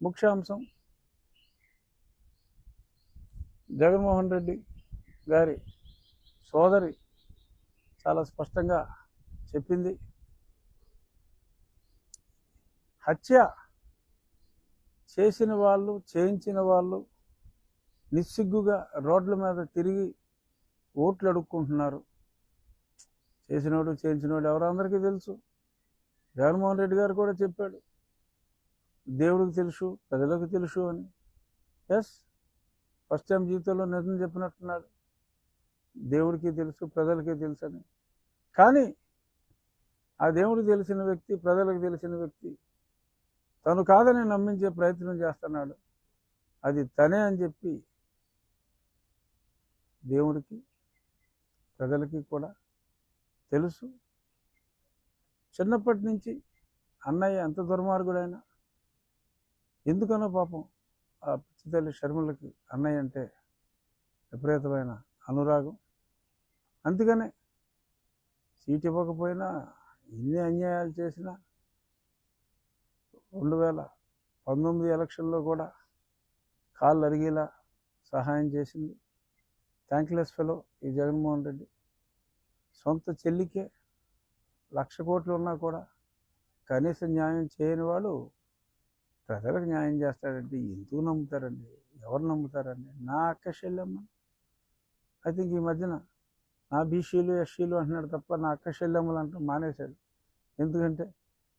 ముఖ్యాంశం జగన్మోహన్ రెడ్డి గారి సోదరి చాలా స్పష్టంగా చెప్పింది. హత్య చేసిన వాళ్ళు చేయించిన వాళ్ళు నిస్సిగ్గుగా రోడ్ల మీద తిరిగి ఓట్లు అడుక్కుంటున్నారు. చేసినోడు చేయించినోడు ఎవరో అందరికీ తెలుసు. జగన్మోహన్ రెడ్డి గారు కూడా చెప్పాడు. దేవుడికి తెలుసు ప్రజలకు తెలుసు అని. ఎస్ ఫస్ట్ టైం జీవితంలో నిజం చెప్పినట్టున్నాడు. దేవుడికి తెలుసు ప్రజలకి తెలుసు అని. కానీ ఆ దేవుడికి తెలిసిన వ్యక్తి ప్రజలకు తెలిసిన వ్యక్తి తను కాదని నమ్మించే ప్రయత్నం చేస్తున్నాడు. అది తనే అని చెప్పి దేవుడికి ప్రజలకి కూడా తెలుసు. చిన్నప్పటి నుంచి అన్నయ్య ఎంత దుర్మార్గుడైనా ఎందుకనో పాపం ఆ పిచ్చి తల్లి షర్మిలకి అన్నయ్య అంటే విపరీతమైన అనురాగం. అందుకనే సీట్ ఇవ్వకపోయినా ఎన్ని అన్యాయాలు చేసినా రెండు వేల పంతొమ్మిది ఎలక్షన్లో కూడా కాళ్ళు అరిగేలా సహాయం చేసింది. థ్యాంక్లెస్ ఫెలో ఈ జగన్మోహన్ రెడ్డి. సొంత చెల్లికే లక్ష కోట్లు ఉన్నా కూడా కనీస న్యాయం చేయని వాడు ప్రజలకు న్యాయం చేస్తాడంటే ఎందుకు నమ్ముతారండి ఎవరు నమ్ముతారండి? నా అక్క చెల్లెమ్మ. ఐ థింక్ ఈ మధ్యన నా బీసీలు ఎస్సీలు అంటున్నాడు తప్ప నా అక్క అంటూ మానేశాడు. ఎందుకంటే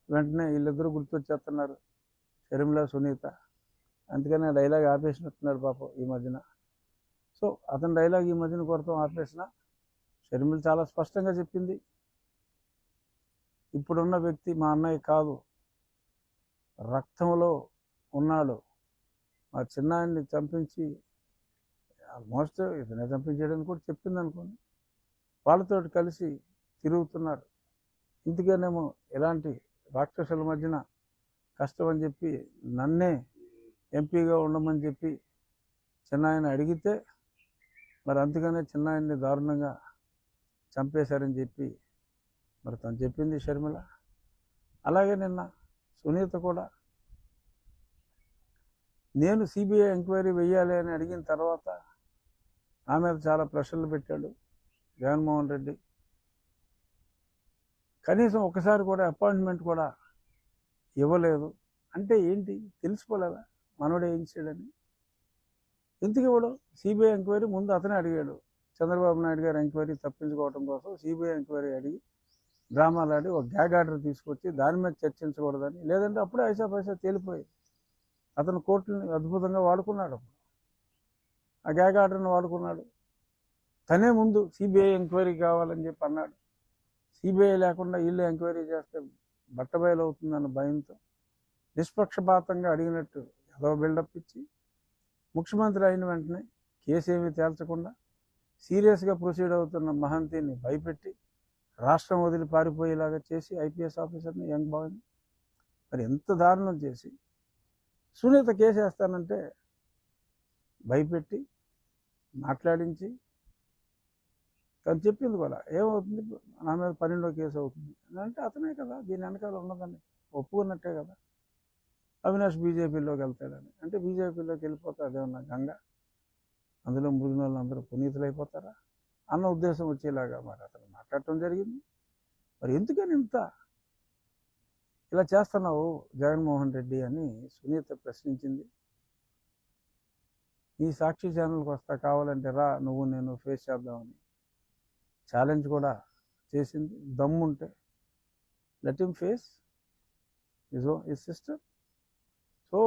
వెంటనే వీళ్ళిద్దరూ గుర్తొచ్చేస్తున్నారు షర్మిల సునీత. అందుకని డైలాగ్ ఆపేసినట్టున్నాడు పాపం ఈ మధ్యన. సో అతని డైలాగ్ ఈ మధ్యన కొడతాం ఆపేసిన షర్మిల చాలా స్పష్టంగా చెప్పింది. ఇప్పుడున్న వ్యక్తి మా అన్నయ్య కాదు రక్తంలో ఉన్నాడు. మా చిన్నాయన్ని చంపించి ఆల్మోస్ట్ ఇతనే చంపించాడని కూడా చెప్పింది అనుకోండి వాళ్ళతో కలిసి తిరుగుతున్నారు. ఇందుకనేమో ఇలాంటి రాక్షసుల మధ్యన కష్టం అని చెప్పి నన్నే ఎంపీగా ఉండమని చెప్పి చిన్నాయన అడిగితే మరి అందుకనే చిన్నాయన్ని దారుణంగా చంపేశారని చెప్పి మరి తను చెప్పింది షర్మిల. అలాగే నిన్న సునీత కూడా. నేను సిబిఐ ఎంక్వైరీ వెయ్యాలి అని అడిగిన తర్వాత నా మీద చాలా ప్రశ్నలు పెట్టాడు జగన్మోహన్ రెడ్డి. కనీసం ఒకసారి కూడా అపాయింట్మెంట్ కూడా ఇవ్వలేదు. అంటే ఏంటి? తెలిసిపోలేదా? మనోడు ఏం చేయడని ఎందుకు ఇవ్వడు సిబిఐ ఎంక్వైరీ ముందు అతనే అడిగాడు. చంద్రబాబు నాయుడు గారు ఎంక్వైరీ తప్పించుకోవడం కోసం సిబిఐ ఎంక్వైరీ అడిగి డ్రామాలు ఆడి ఒక గ్యాగ్ ఆర్డర్ తీసుకొచ్చి దాని మీద చర్చించకూడదని లేదంటే అప్పుడే ఐసా పైసా తేలిపోయి అతను కోర్టుని అద్భుతంగా వాడుకున్నాడు. అప్పుడు ఆ గ్యాగ్ ఆర్డర్ని వాడుకున్నాడు. తనే ముందు సిబిఐ ఎంక్వైరీ కావాలని చెప్పి అన్నాడు. సిబిఐ లేకుండా వీళ్ళు ఎంక్వైరీ చేస్తే బట్టబయలు అవుతుందన్న భయంతో నిష్పక్షపాతంగా అడిగినట్టు ఏదో బిల్డప్ ఇచ్చి ముఖ్యమంత్రి అయిన వెంటనే కేసు ఏమీ తేల్చకుండా సీరియస్గా ప్రొసీడ్ అవుతున్న మహంతిని భయపెట్టి రాష్ట్రం వదిలి పారిపోయేలాగా చేసి ఐపీఎస్ ఆఫీసర్ని యంగ్ బాయ్ని మరి ఎంత దారుణం చేసి సునీత కేసు వేస్తానంటే భయపెట్టి మాట్లాడించి తను చెప్పింది కూడా. ఏమవుతుంది? నా మీద పన్నెండో కేసు అవుతుంది. అంటే అతనే కదా దీని వెనకాల ఉన్నదని ఒప్పుకున్నట్టే కదా. అవినాష్ బీజేపీలోకి వెళ్తాడని. అంటే బీజేపీలోకి వెళ్ళిపోతాడు ఏమన్నా గంగ? అందులో మురిగిన వాళ్ళు అందరూ పునీతులు అయిపోతారా అన్న ఉద్దేశం వచ్చేలాగా మరి అతను మాట్లాడటం జరిగింది. మరి ఎందుకని ఇంత ఇలా చేస్తున్నావు జగన్మోహన్ రెడ్డి అని సునీత ప్రశ్నించింది. నీ సాక్షి ఛానల్కి వస్తా కావాలంటే రా నువ్వు నేను ఫేస్ చేద్దామని ఛాలెంజ్ కూడా చేసింది. దమ్ముంటే let him face his his sister. So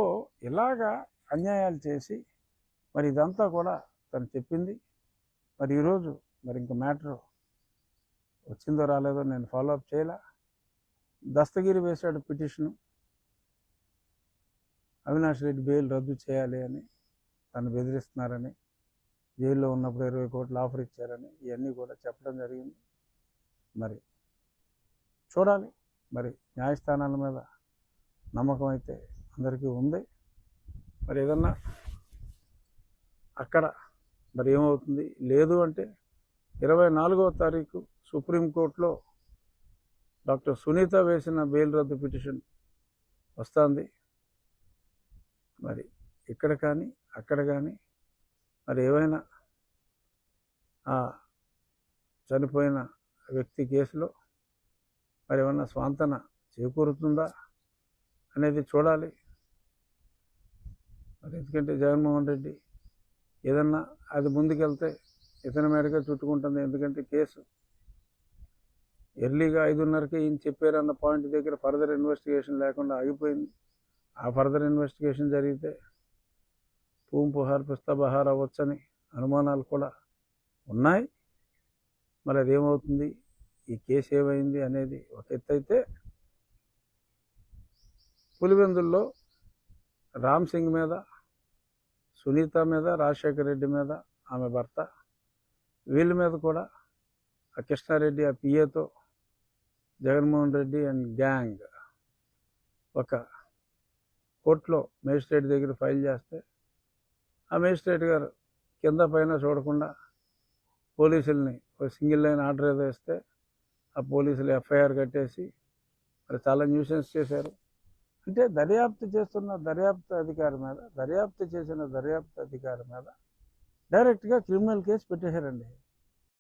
ఇలాగా అన్యాయాలు చేసి మరి ఇదంతా కూడా తను చెప్పింది. మరి ఈరోజు మరి ఇంక మ్యాటర్ వచ్చిందో రాలేదో నేను ఫాలో అప్ చేయలే. దస్తగిరి వేశాడు పిటిషను. అవినాష్ రెడ్డి బెయిల్ రద్దు చేయాలి అని తను బెదిరిస్తున్నారని జైల్లో ఉన్నప్పుడు ఇరవై కోట్లు ఆఫర్ ఇచ్చారని ఇవన్నీ కూడా చెప్పడం జరిగింది. మరి చూడాలి. మరి న్యాయస్థానాల మీద నమ్మకం అయితే అందరికీ ఉంది. మరి ఏదన్నా అక్కడ మరి ఏమవుతుంది? లేదు అంటే ఇరవై నాలుగవ తారీఖు సుప్రీంకోర్టులో డాక్టర్ సునీత వేసిన బెయిల్ రద్దు పిటిషన్ వస్తుంది. మరి ఇక్కడ కానీ అక్కడ కానీ మరి ఏవైనా ఆ చనిపోయిన వ్యక్తి కేసులో మరి ఏమైనా స్వాంతన చేకూరుతుందా అనేది చూడాలి. మరి ఎందుకంటే జగన్మోహన్ రెడ్డి ఏదన్నా అది ముందుకెళ్తే ఇతని మేరకే చుట్టుకుంటుంది. ఎందుకంటే కేసు ఎర్లీగా ఐదున్నరకే ఈయన చెప్పారన్న పాయింట్ దగ్గర ఫర్దర్ ఇన్వెస్టిగేషన్ లేకుండా ఆగిపోయింది. ఆ ఫర్దర్ ఇన్వెస్టిగేషన్ జరిగితే పూం పుహార్ పిస్తాబహార్ అవ్వచ్చని అనుమానాలు కూడా ఉన్నాయి. మరి అదేమవుతుంది? ఈ కేసు ఏమైంది అనేది ఒక ఎత్తు అయితే పులివెందుల్లో రామ్ సింగ్ మీద సునీత మీద రాజశేఖర రెడ్డి మీద ఆమె భర్త వీళ్ళ మీద కూడా ఆ కృష్ణారెడ్డి ఆ పిఏతో జగన్మోహన్ రెడ్డి అండ్ గ్యాంగ్ ఒక కోర్టులో మేజిస్ట్రేట్ దగ్గర ఫైల్ చేస్తే ఆ మేజిస్ట్రేట్ గారు కింద పైన చూడకుండా పోలీసుల్ని ఒక సింగిల్ లైన్ ఆర్డర్ ఏదో ఇస్తే ఆ పోలీసులు ఎఫ్ఐఆర్ కట్టేసి మరి చాలా న్యూసెన్స్ చేశారు. అంటే దర్యాప్తు చేస్తున్న దర్యాప్తు అధికారి మీద దర్యాప్తు చేసిన దర్యాప్తు అధికారి మీద డైరెక్ట్గా క్రిమినల్ కేసు పెట్టేశారండి.